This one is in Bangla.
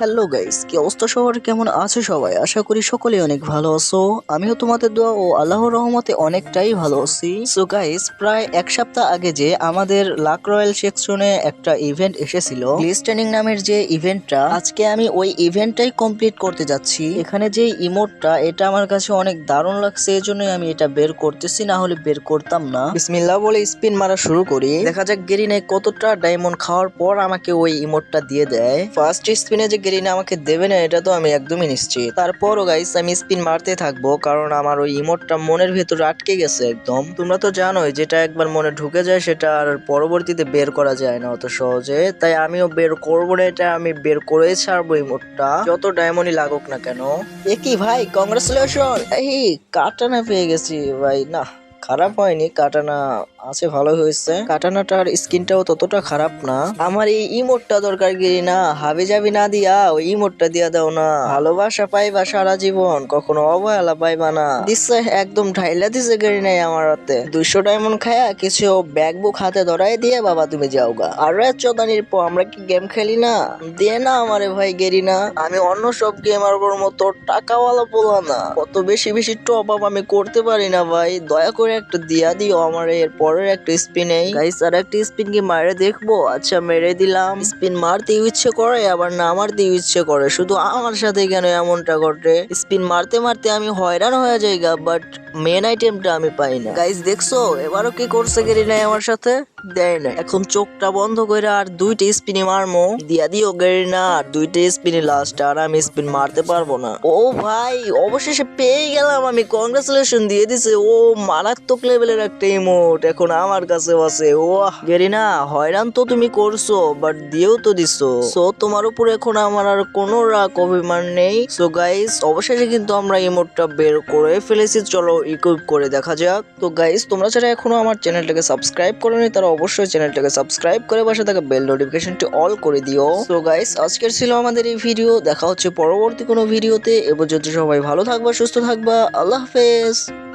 হ্যালো গাইস, কি অবস্থা সবার? কেমন আছে সবাই? আশা করি সকলে অনেক ভালো আছো। আমিও তোমাদের দোয়া ও আল্লাহর রহমতে অনেকটাই ভালো আছি। সো গাইস প্রায় এক সপ্তাহ আগে যে আমাদের লাক রয়্যাল সেকশনে একটা ইভেন্ট এসেছিল। গ্লিস্টেনিং নামের যে ইভেন্টটা, আজকে আমি ওই ইভেন্টটাই কমপ্লিট করতে যাচ্ছি। এখানে যে ইমোটটা, এটা আমার কাছে অনেক দারুণ লাগছে এই জন্যই আমি এটা বের করতেছি না হলে বের করতাম না। বিসমিল্লাহ বলে স্পিন মারা শুরু করি। দেখা যাক গেরিনে কতটা ডায়মন্ড খাওয়ার পর আমাকে ওই ইমোটটা দিয়ে দেয়। ফার্স্ট স্পিনে যে গেরিনে আমাকে দেবে না, এটা তো আমি একদমই নিশ্চিত। তারপরও গাইস আমি স্পিন মারতে থাকব, কারণ আমার ওই ইমোটটা মনের ভেতরে আটকে গেছে একদম। তোমরা তো জানোই, যেটা একবার মনে ঢুকে যায়, সেটা আর পরবর্তীতে বের করা যায় না অত সহজে। তাই আমিও বের করব না, এটা আমি বের করে ছাড়বো ইমোটটা যত ডায়মন্ডই লাগুক না কেন। এ কি ভাই কংগ্রেচুলেশন এই, কাটানা পেয়ে গেছি, ভাই, না। খারাপ হয়নি, কাটানা আছে, ভালো হয়েছে। কাটানাটার স্কিনটাও ততটা খারাপ না। আমার এই ইমোটটা দরকার গিরি না? হাবি যাবি না দিয়া? ওই ইমোটটা দিয়া দাও না। ভালোবাসা পাইবা সারা জীবন, কখনো অবহেলা পাইবা না। দিচ্ছে একদম ঢাইলা দিছে গেরি নাই আমার হাতে। দুইশো ডায়মন্ড খায়া কিছু ব্যাগ বুক হাতে ধরাই দিয়ে বাবা তুমি যাও গা আর চোদানির পর আমরা কি গেম খেলি না? দিয়ে না আমারে ভাই গেরি না। আমি অন্য সব গেমার মতো টাকাওয়ালা পোলা না। কত বেশি বেশি টপ আপ আমি করতে পারি না ভাই। দয়া করে একটা দিয়া দিও আমার, এর পরের একটা স্পিন গাইস আর একটা স্পিন কি মারে দেখব? আচ্ছা মেরে দিলাম। স্পিন মারতে ইচ্ছে করে, আবার না মারতে ইচ্ছে করে। শুধু আমার সাথে কেন এমনটা ঘটে? স্পিন মারতে মারতে আমি হয়রান হয়ে যাই গা বাট মেন আইটেমটা আমি পাই না। গাইস দেখছ? এবারও কি করছে গেরি নাই আমার সাথে? দেয় না এখন চোখটা বন্ধ করে আর দুইটা স্পিনে মারমো। দিয়া দিও গেরি না, আর দুইটা স্পিনে লাস্ট আর আমি স্পিন মারতে পারব না। ও ভাই, অবশেষে পেয়ে গেলাম আমি। কংগ্রেচুলেশন দিয়ে দিছে। ও মারাত্মক লেভেলের একটা ইমোট এখন আমার কাছে আছে। ও গেরিনা হয়রান তো তুমি করছ বাট দিয়েও তো দিছো। সো তোমার উপর এখন আমার আর কোনো রাগ, অভিমান নেই। সো গাইস অবশেষে কিন্তু আমরা ইমোটটা বের করে ফেলেছি। চলো ইকুইপ করে দেখা যাক। তো গাইস তোমরা যারা এখনও আমার চ্যানেলটাকে সাবস্ক্রাইব করোনি, তারা অবশ্যই চ্যানেলটাকে সাবস্ক্রাইব করে পাশে থাকা বেল নোটিফিকেশনটি অল করে দিও। তো গাইস আজকের ছিল আমাদের এই ভিডিও দেখা হচ্ছে পরবর্তী কোনো ভিডিওতে এ যদি সবাই ভালো থাকবা, সুস্থ থাকবা। আল্লাহ হাফেজ।